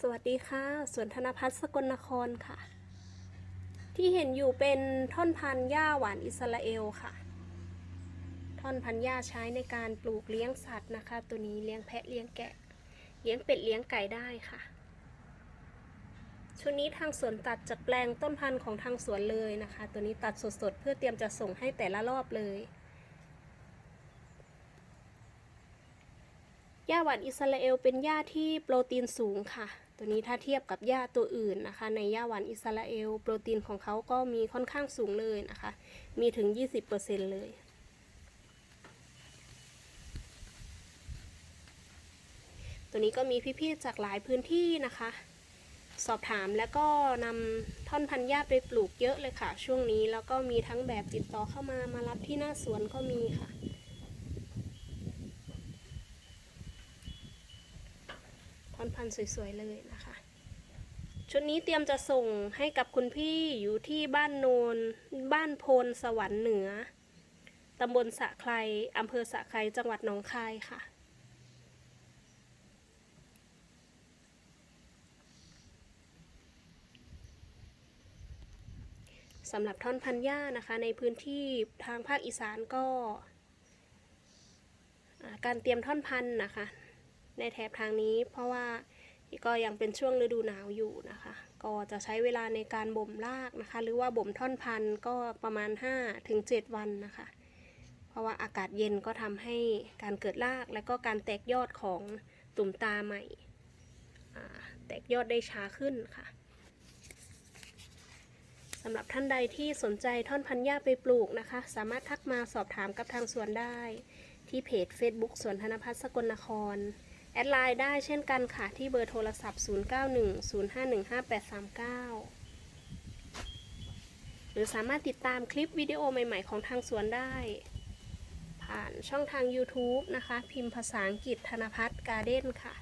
สวัสดีค่ะ สวนธนพัฒน์สกลนครค่ะ ที่เห็นอยู่เป็นท่อนพันธุ์หญ้าหวานอิสราเอลค่ะ ท่อนพันธุ์หญ้าใช้ในการปลูกเลี้ยงสัตว์นะคะ ตัวนี้เลี้ยงแพะเลี้ยงแกะ เลี้ยงเป็ดเลี้ยงไก่ได้ค่ะ ชุดนี้ทางสวนตัดจากแปลงต้นพันธุ์ของทางสวนเลยนะคะ ตัวนี้ตัดสดๆ เพื่อเตรียมจะส่งให้แต่ละรอบเลยหญ้าหวานอิสราเอลเป็นหญ้าที่โปรตีนสูงค่ะ ตัวนี้ถ้าเทียบกับหญ้าตัวอื่นนะคะ ในหญ้าหวานอิสราเอล โปรตีนของเขาก็มีค่อนข้างสูงเลยนะคะ มีถึง 20%เลยตัวนี้ก็มีพี่ๆจากหลายพื้นที่นะคะ สอบถามแล้วก็นำท่อนพันธุ์หญ้าไปปลูกเยอะเลยค่ะ ช่วงนี้แล้วก็มีทั้งแบบติดต่อเข้ามามารับที่หน้าสวนก็มีค่ะ อนพันธุ์สวยๆเลยนะคะ ชุดนี้เตรียมจะส่งให้กับคุณพี่อยู่ที่บ้านโนน บ้านโพนสวรรค์เหนือตำบลสะไครอำเภอสะไครจังหวัดหนองคายค่ะสำหรับท่อนพันหญ้านะคะ ในพื้นที่ทางภาคอีสานก็ การเตรียมท่อนพันนะคะ ในแถบทางนี้ เพราะว่าก็ยังเป็นช่วงฤดูหนาวอยู่นะคะ ก็จะใช้เวลาในการบ่มรากนะคะ หรือว่าบ่มท่อนพันธุ์ก็ประมาณ 5-7 วันนะคะ เพราะว่าอากาศเย็นก็ทำให้การเกิดรากและก็การแตกยอดของตุ่มตาใหม่ แตกยอดได้ช้าขึ้นค่ะสำหรับท่านใดที่สนใจท่อนพันธุ์หญ้าไปปลูกนะคะ สามารถทักมาสอบถามกับทางสวนได้ ที่เพจ Facebook สวนธนพัฒน์สกลนคร แอดไลน์ได้เช่นกันค่ะ ที่เบอร์โทรศัพท์ 0910515839 หรือสามารถติดตามคลิปวิดีโอใหม่ๆของทางสวนได้ ผ่านช่องทาง YouTube นะคะ พิมพ์ภาษาอังกฤษธนพัฒน์การ์เด้นค่ะ